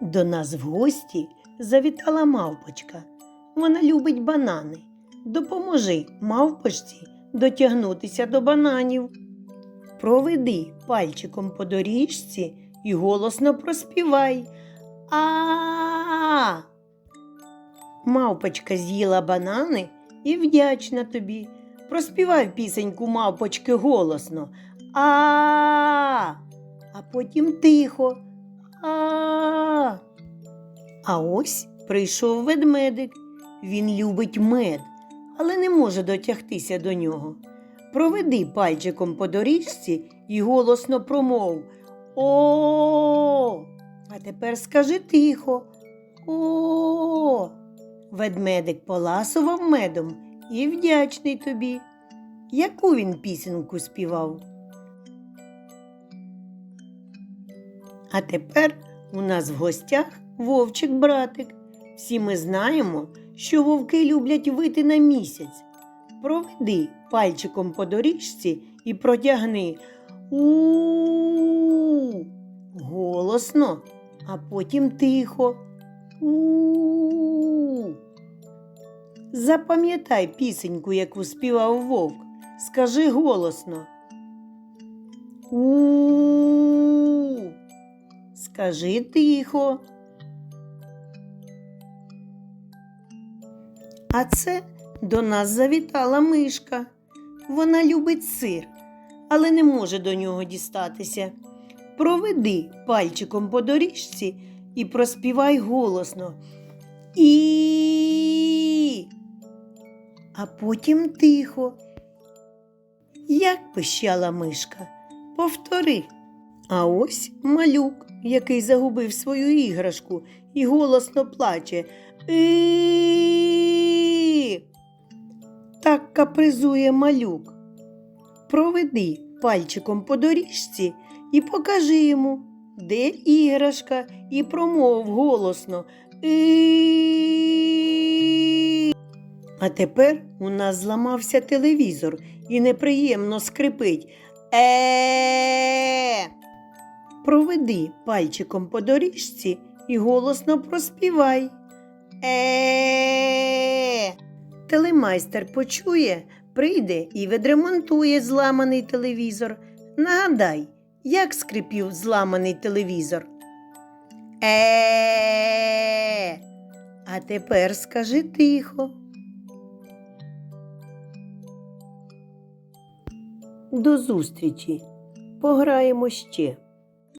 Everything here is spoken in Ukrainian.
До нас в гості завітала мавпочка. Вона любить банани. Допоможи мавпочці дотягнутися до бананів. Проведи пальчиком по доріжці і голосно проспівай. А. Мавпочка з'їла банани і вдячна тобі. Проспівай пісеньку мавпочки голосно. А. А потім тихо. А. А ось прийшов ведмедик. Він любить мед, але не може дотягтися до нього. Проведи пальчиком по доріжці і голосно промов. О. А тепер скажи тихо. О. Ведмедик поласував медом і вдячний тобі. Яку він пісеньку співав? А тепер у нас в гостях вовчик братик. Всі ми знаємо, що вовки люблять вити на місяць. Проведи пальчиком по доріжці і протягни у голосно, а потім тихо. у Запам'ятай пісеньку, яку співав вовк. Скажи голосно. у Скажи тихо. А це до нас завітала мишка. Вона любить сир, але не може до нього дістатися. Проведи пальчиком по доріжці і проспівай голосно. І. А потім тихо. Як пищала мишка, повтори. А ось малюк, який загубив свою іграшку і голосно плаче. І. Так капризує малюк. Проведи пальчиком по доріжці і покажи йому, де іграшка, і промов голосно. І. А тепер у нас зламався телевізор і неприємно скрипить. Е. Проведи пальчиком по доріжці і голосно проспівай. Е. Телемайстер почує, прийде і відремонтує зламаний телевізор. Нагадай, як скрипів зламаний телевізор. Е. А тепер скажи тихо. До зустрічі. Пограємо ще.